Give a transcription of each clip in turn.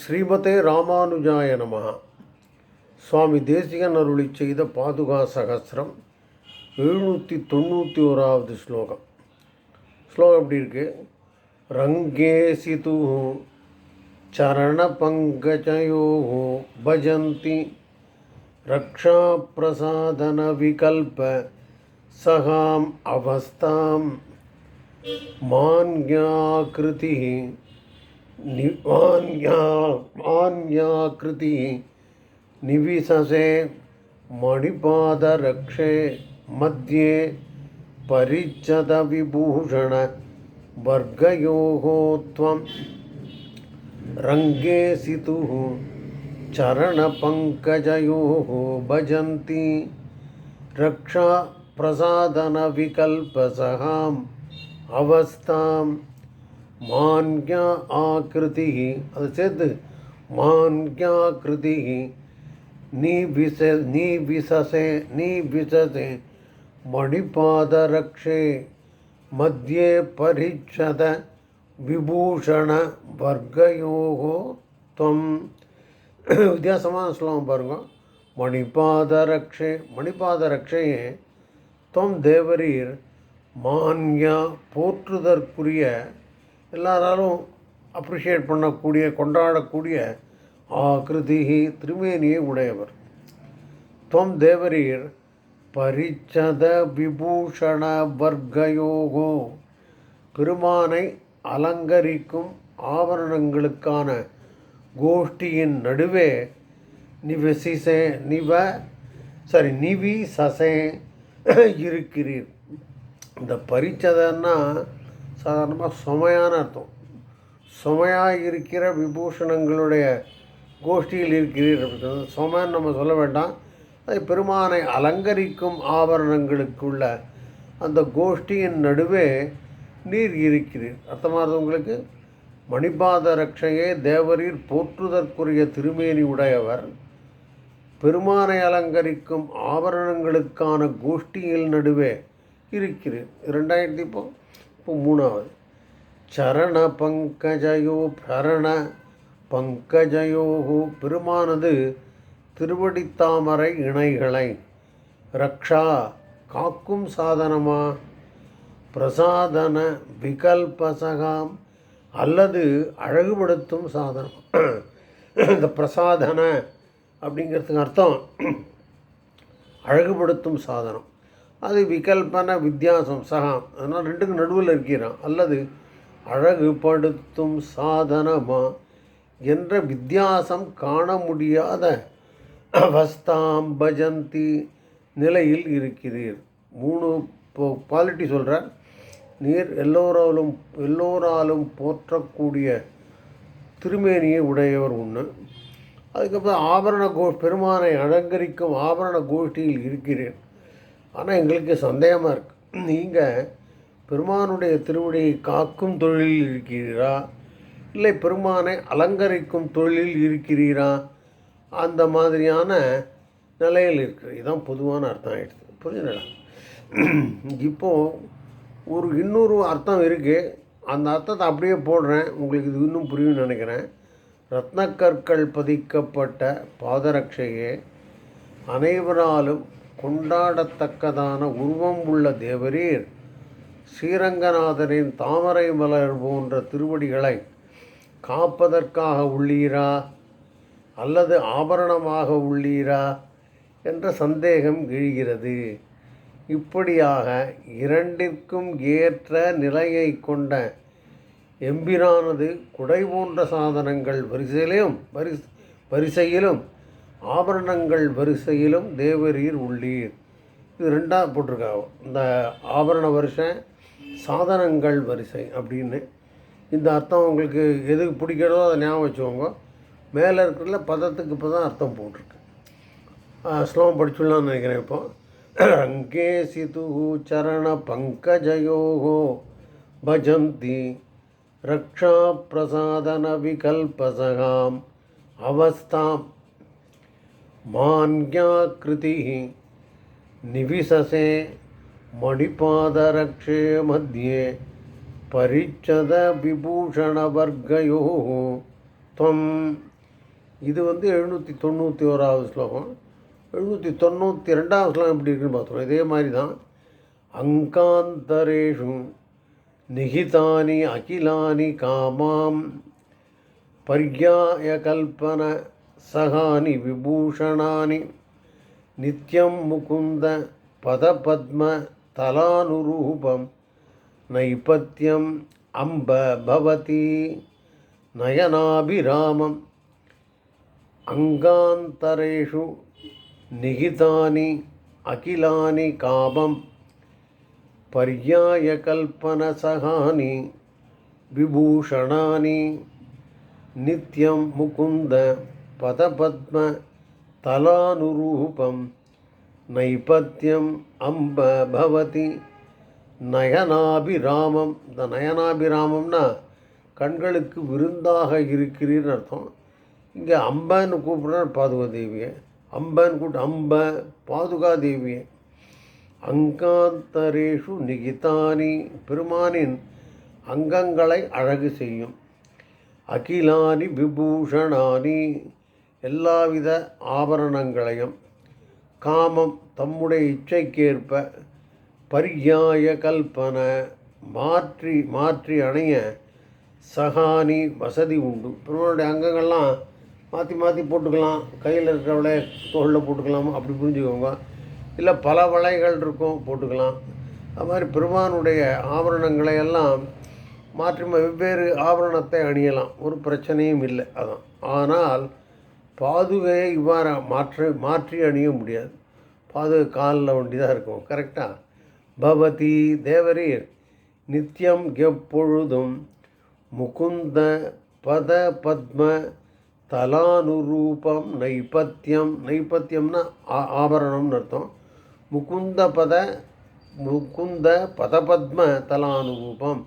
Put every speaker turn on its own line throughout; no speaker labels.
ஸ்ரீமதே ராமானுஜாய நம. சுவாமி தேசிகன் அருளி செய்த பாதுகா சகசிரம் எழுநூற்றி தொண்ணூற்றி ஓராவது ஸ்லோகம். ஸ்லோகம் எப்படி இருக்கு? ரங்கேசி தூ சரண பங்கஜயோ பஜந்தி ரக்ஷா பிரசாதன விகல்ப சகாம் அவஸ்தாம். மான்யாகிருதி निवान्या मान्याकृति निविससे मणिपादरक्षे मध्ये परिच्छदविभूषणवर्गयोः त्वं। रङ्गे सितुः चरणपङ्कजयोः भजन्ति। रक्षा प्रसादनविकल्पसहाम् മാൻക്യ ആകൃതി അത് ചേർത്ത് മാൻക്യാകൃതി നിവിസ നിവിസസെ നിവിസസെ മണിപാദരക്ഷേ മധ്യേ പരിച്ഛത விபூஷணவர்கயோகோ துவம் வித்தியாசமான ஸ்லோகம் பாருங்க மணிபாதரக்ஷே மணிபாதரக்ஷையே துவம் தேவரீர் மான்யா போற்றுதற்குரிய எல்லாராலும் அப்ரிஷியேட் பண்ணக்கூடிய கொண்டாடக்கூடிய ஆகிருதி திருமேனியை உடையவர். துவம் தேவரீர் பரிச்சத விபூஷண வர்க்கயோகோ பெருமானை அலங்கரிக்கும் ஆபரணங்களுக்கான கோஷ்டியின் நடுவே நிவசிசே நிவ சாரி நிவி சசே இருக்கிறீர். இந்த பரிச்சதன்னா சாதாரணமாக சுமையான அர்த்தம். சுமையாக இருக்கிற விபூஷணங்களுடைய கோஷ்டியில் இருக்கிறீர்கள் சுமைன்னு நம்ம சொல்ல வேண்டாம். அது பெருமானை அலங்கரிக்கும் ஆபரணங்களுக்குள்ள அந்த கோஷ்டியின் நடுவே நீர் இருக்கிறீர். அர்த்தமானது உங்களுக்கு? மணிபாத ரட்சையே தேவரீர் போற்றுதற்குரிய திருமேனி உடையவர். பெருமானை அலங்கரிக்கும் ஆபரணங்களுக்கான கோஷ்டியில் நடுவே இருக்கிறீர். இரண்டாயிரத்தி இப்போ இப்போ மூணாவது. சரண பங்கஜயோ சரண பங்கஜயோகு பெருமானது திருவடித்தாமரை இணைகளை ரக்ஷா காக்கும் சாதனமா? பிரசாதன விகல்பசகாம் அல்லது அழகுபடுத்தும் சாதனம். இந்த பிரசாதன அப்படிங்கிறதுக்கு அர்த்தம். அழகுபடுத்தும் சாதனம். அது விகல்பன வித்தியாசம் சகாம் அதனால் ரெண்டுக்கும் நடுவில் இருக்கிறான். அல்லது அழகுபடுத்தும் சாதனமா என்ற வித்தியாசம் காண முடியாத அவஸ்தாம் பஜந்தி நிலையில் இருக்கிறீர். மூணு குவாலிட்டி சொல்கிறார் நீர் எல்லோராலும் எல்லோராலும் போற்றக்கூடிய திருமேனியை உடையவர் ஒன்று அதுக்கப்புறம் ஆபரண கோ பெருமானை அலங்கரிக்கும் ஆபரண கோஷ்டியில் இருக்கிறேன். ஆனால் எங்களுக்கு சந்தேகமாக இருக்குது நீங்கள் பெருமானுடைய திருவடியை காக்கும் தொழிலில் இருக்கிறீரா? இல்லை பெருமானை அலங்கரிக்கும் தொழிலில் இருக்கிறீரா? அந்த மாதிரியான நிலையில் இருக்குது இதுதான் பொதுவான அர்த்தம் ஆகிடுது புரிஞ்சுடா இப்போது ஒரு இன்னொரு அர்த்தம் இருக்குது அந்த அர்த்தத்தை அப்படியே போடுறேன். உங்களுக்கு இது இன்னும் புரியும்னு நினைக்கிறேன். ரத்னக்கற்கள் பதிக்கப்பட்ட பாதரட்சையே அனைவராலும் கொண்டாடத்தக்கதான உருவம் உள்ள தேவரீர் ஸ்ரீரங்கநாதரின் தாமரை மலர் போன்ற திருவடிகளை காப்பதற்காக உள்ளீரா? அல்லது ஆபரணமாக உள்ளீரா? என்ற சந்தேகம் எழுகிறது. இப்படியாக இரண்டிற்கும் ஏற்ற நிலையை கொண்ட எம்பிரானது குடை போன்ற சாதனங்கள் வரிசையிலும் வரி வரிசையிலும் ஆபரணங்கள் வரிசையிலும் தேவரீர் உள்ளீர். இது ரெண்டாக போட்டிருக்காங்க இந்த ஆபரண வரிசை சாதனங்கள் வரிசை அப்படின்னு. இந்த அர்த்தம் உங்களுக்கு எது பிடிக்கிறதோ அதை ஞாபகம் வச்சுக்கோங்க. மேலே இருக்கிறதுல பதத்துக்கு இப்போ தான் அர்த்தம் போட்டிருக்கு. ஸ்லோகம் படிச்சுடலாம்னு நினைக்கிறேன் இப்போ. ரங்கே சிது சரண பங்கஜயோகோ பஜந்தி ரக்ஷா பிரசாதன விகல்பசகாம் அவஸ்தாம். मान्याकृतिः निविससे मणिपादरक्षे मध्ये परिच्छदविभूषणवर्गयोः त्वं இது வந்து எழுநூற்றி தொண்ணூற்றி ஓராவது ஸ்லோகம் எழுநூற்றி தொண்ணூற்றி ரெண்டாவது ஸ்லோகம் எப்படி இருக்குன்னு பார்த்தோம் இதே மாதிரி தான் அங்காந்தரேஷு நிகிதானி அகிலானி காமாம் பர்யாய கல்பன सहानि विभूषणानि नित्यं मुकुन्द पदपद्मतलानुरूपं नैपथ्यम् अम्ब भवति नयनाभिरामम् अङ्गान्तरेषु निहितानि अखिलानि कामं पर्यायकल्पनसहानि विभूषणानि नित्यं मुकुन्द பதபத்ம தலானுரூபம் நைபத்தியம் அம்ப பவதி நயனாபிராமம் இந்த நயனாபிராமம்னா கண்களுக்கு விருந்தாக இருக்கிறீர்னு அர்த்தம். இங்கே அம்பன்னு கூப்பிட்றார் பாதுகா தேவியை அம்பன்னு கூப்பிட்டு அம்ப பாதுகா தேவியை அங்காந்தரேஷு நிகிதானி பெருமானின் அங்கங்களை அழகு செய்யும். அகிலானி விபூஷணானி எல்லாவித ஆபரணங்களையும் காமம் தம்முடைய இச்சைக்கேற்ப பரியாய கல்பன மாற்றி மாற்றி அணைய சகானி வசதி உண்டு. பெருமானுடைய அங்கங்கள்லாம் மாற்றி மாற்றி போட்டுக்கலாம். கையில் இருக்கிறவளே தோளில் போட்டுக்கலாம். அப்படி புரிஞ்சுக்கோங்க. இல்லை பல வளைகள் இருக்கும் போட்டுக்கலாம். அது மாதிரி பெருமானுடைய ஆபரணங்களை எல்லாம் மாற்றி வெவ்வேறு ஆபரணத்தை அணியலாம். ஒரு பிரச்சனையும் இல்லை. அதான். ஆனால் பாதுகையை இவ்வாறு மாற்ற மாற்றி அணிய முடியாது. பாதுகை காலில் ஒண்டி தான் இருக்கும். கரெக்டாக பவதி தேவரீர் நித்தியம் எப்பொழுதும் முகுந்த பத பத்ம தலானுரூபம் நைபத்தியம் நைபத்தியம்னா ஆ- ஆபரணம்னு அர்த்தம். முகுந்த பத முகுந்த பதபத்ம தலானுரூபம்.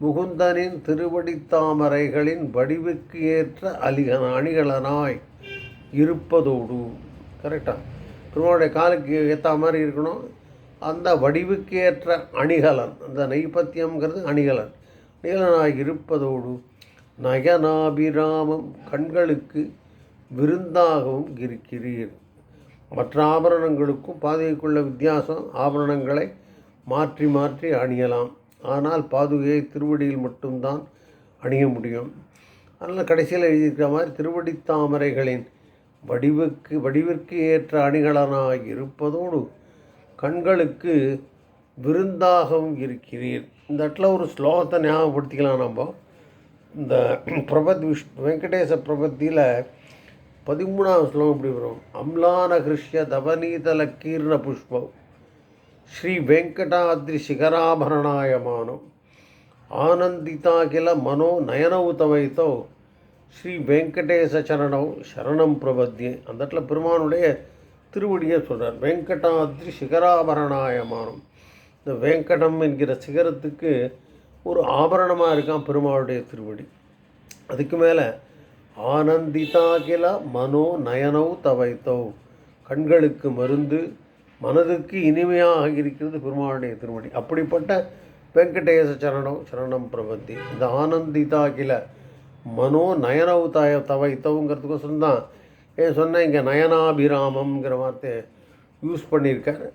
முகுந்தனின் திருவடித்தாமரைகளின் வடிவுக்கு ஏற்ற அலிக அணிகலனாய் இருப்பதோடு. கரெக்டாக பெருமாளுடைய காலுக்கு ஏற்ற மாதிரி இருக்கணும். அந்த வடிவுக்கு ஏற்ற அணிகலன் அந்த நைபத்தியம்ங்கிறது அணிகலன். அணிகலனாக இருப்பதோடு நயனாபிராமம் கண்களுக்கு விருந்தாகவும் இருக்கிறீர். மற்ற ஆபரணங்களுக்கும் பாதுகைக்குள்ள வித்தியாசம் ஆபரணங்களை மாற்றி மாற்றி அணியலாம். ஆனால் பாதுகையை திருவடியில் மட்டும்தான் அணிய முடியும். அதனால் கடைசியில் எழுதியிருக்கிற மாதிரி திருவடி தாமரைகளின் வடிவுக்கு வடிவிற்கு ஏற்ற அணிகலனாக இருப்பதோடு கண்களுக்கு விருந்தாகவும் இருக்கிறீர். இந்த இடத்துல ஒரு ஸ்லோகத்தை ஞாபகப்படுத்திக்கலாம் நம்ம. இந்த பிரபத் விஷ் வெங்கடேச பிரபத்தியில் பதிமூணாவது ஸ்லோகம் இப்படி வரும்? அம்லான கிருஷ்ய தவநீதல கீர்ண புஷ்பம். ஸ்ரீ வெங்கடாத்ரி ஆனந்திதா ஆனந்திதாகில மனோ நயனவுதவைத்தோ ஸ்ரீ வெங்கடேச சரணம் சரணம் பிரபத்தியே அந்த இடத்துல பெருமானுடைய திருவடியை சொல்கிறார் வெங்கடாத்ரி சிகராபரணாயமானம். இந்த வெங்கடம் என்கிற சிகரத்துக்கு ஒரு ஆபரணமாக இருக்கான் பெருமாளுடைய திருவடி. அதுக்கு மேலே ஆனந்திதாகில மனோ நயனவு தவைத்தோ. கண்களுக்கு மருந்து மனதுக்கு இனிமையாக இருக்கிறது பெருமாளுடைய திருவடி. அப்படிப்பட்ட வெங்கடேச சரணம் சரணம் பிரபத்தி இந்த ஆனந்திதாகில மனோ நயனவு தய தவைத்தவுங்கிறதுக்கோசரம் தான் ஏன் சொன்னேன் இங்கே நயனாபிராமம்ங்கிற வார்த்தையை யூஸ் பண்ணியிருக்காரு.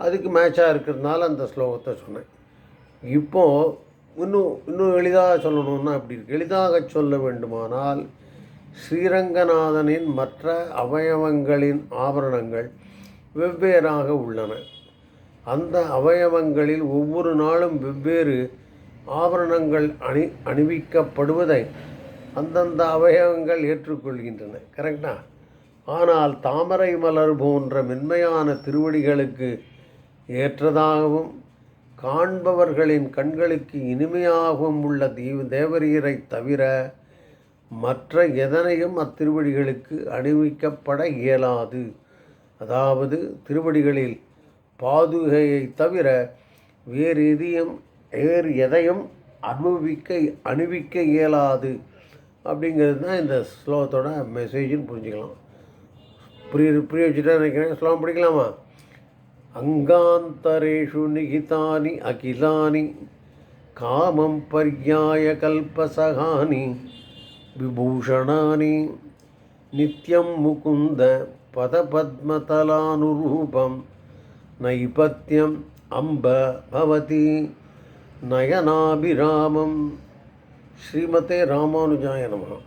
அதுக்கு மேட்சாக இருக்கிறதுனால அந்த ஸ்லோகத்தை சொன்னேன். இப்போது இன்னும் இன்னும் எளிதாக சொல்லணும்னா அப்படி இருக்கு. எளிதாக சொல்ல வேண்டுமானால் ஸ்ரீரங்கநாதனின் மற்ற அவயவங்களின் ஆபரணங்கள் வெவ்வேறாக உள்ளன. அந்த அவயவங்களில் ஒவ்வொரு நாளும் வெவ்வேறு ஆபரணங்கள் அணி அணிவிக்கப்படுவதை அந்தந்த அவயவங்கள் ஏற்றுக்கொள்கின்றன. கரெக்டா ஆனால் தாமரை மலர் போன்ற மென்மையான திருவடிகளுக்கு ஏற்றதாகவும் காண்பவர்களின் கண்களுக்கு இனிமையாகவும் உள்ள தீவ தேவரீரை தவிர மற்ற எதனையும் அத்திருவடிகளுக்கு அணிவிக்கப்பட இயலாது. அதாவது திருவடிகளில் பாதுகையை தவிர வேறு எதையும் வேறு எதையும் அனுபவிக்க அணிவிக்க இயலாது. அப்படிங்கிறது தான் இந்த ஸ்லோகத்தோட மெசேஜ்னு புரிஞ்சுக்கலாம். புரிய புரிய வச்சுட்டா நினைக்கிறேன். ஸ்லோகம் படிக்கலாமா? அங்காந்தரேஷு நிகிதானி அகிலானி காமம் பர்யாய கல்பசகானி விபூஷணானி நித்யம் முகுந்த பதபத்மதலானுரூபம் நைபத்தியம் அம்ப பவதி நயனாபிராமம் ஸ்ரீமதே ராமானுஜாய நமகா